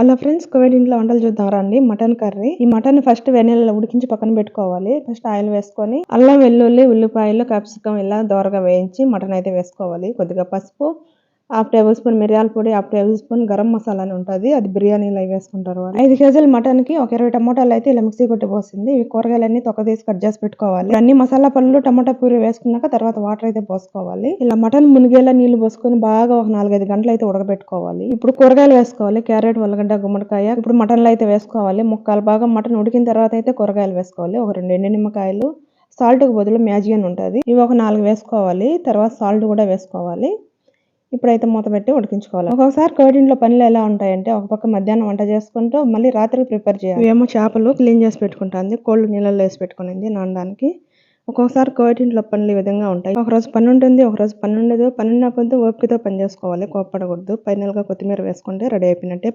అలా friends Covid ఇంట్లో వంటలు చూద్దాం రండి మటన్ కర్రీ. ఈ మటన్ ఫస్ట్ వెన్నెలలో ఉడికించి పక్కన పెట్టుకోవాలి. ఫస్ట్ ఆయిల్ వేసుకొని అల్లం వెల్లుల్లి ఉల్లిపాయలు క్యాప్సికం ఇలా దోరగా వేయించి మటన్ అయితే వేసుకోవాలి. కొద్దిగా పసుపు హాఫ్ టేబుల్ స్పూన్ మిరియాల పొడి half table spoon garam masala అని ఉంటుంది. అది బిర్యానీలో అవి వేసుకుంటారు ఐదు కేజీల మటన్కి ఒక ఇరవై టమోటాలు అయితే ఇలా మిక్సీ కొట్టి పోసింది. ఈ కూరగాయలన్నీ తొక్క తీసి కట్ చేసి పెట్టుకోవాలి. అన్ని మసాలా పళ్ళు టమాటా పూరి వేసుకున్నాక తర్వాత వాటర్ అయితే పోసుకోవాలి. ఇలా మటన్ మునిగేలా నీళ్ళు పోసుకొని బాగా ఒక నాలుగైదు గంటలు అయితే ఉడకబెట్టుకోవాలి. ఇప్పుడు కూరగాయలు వేసుకోవాలి. క్యారెట్ ఉల్లగడ్డ గుమ్మడికాయ ఇప్పుడు మటన్లు అయితే వేసుకోవాలి. ముక్కాలు బాగా మటన్ ఉడికిన తర్వాత అయితే కూరగాయలు వేసుకోవాలి. ఒక రెండు ఎండు నిమ్మకాయలు సాల్ట్కు బదులు మ్యాజియన్ ఉంటుంది. ఇవి ఒక నాలుగు వేసుకోవాలి. తర్వాత సాల్ట్ కూడా వేసుకోవాలి. ఇప్పుడైతే మూత పెట్టి ఉడికించుకోవాలి. ఒక్కొక్కసారి కోడింట్లో పనులు ఎలా ఉంటాయంటే ఒక పక్క మధ్యాహ్నం వంట చేసుకుంటూ మళ్ళీ రాత్రికి ప్రిపేర్ చేయాలి. ఏమో చేపలు క్లీన్ చేసి పెట్టుకుంటుంది కోళ్ళు నీళ్ళల్లో వేసి పెట్టుకునింది నానడానికి. ఒక్కొక్కసారి కోటింట్లో పనులు ఈ విధంగా ఉంటాయి. ఒక రోజు పని ఉంటుంది ఒక రోజు పని ఉండదు. పని ఉన్నప్పుడు ఓపికతో పని చేసుకోవాలి కోప్పడకూడదు. పైనల్గా కొత్తిమీర వేసుకుంటే రెడీ అయిపోయినట్టే.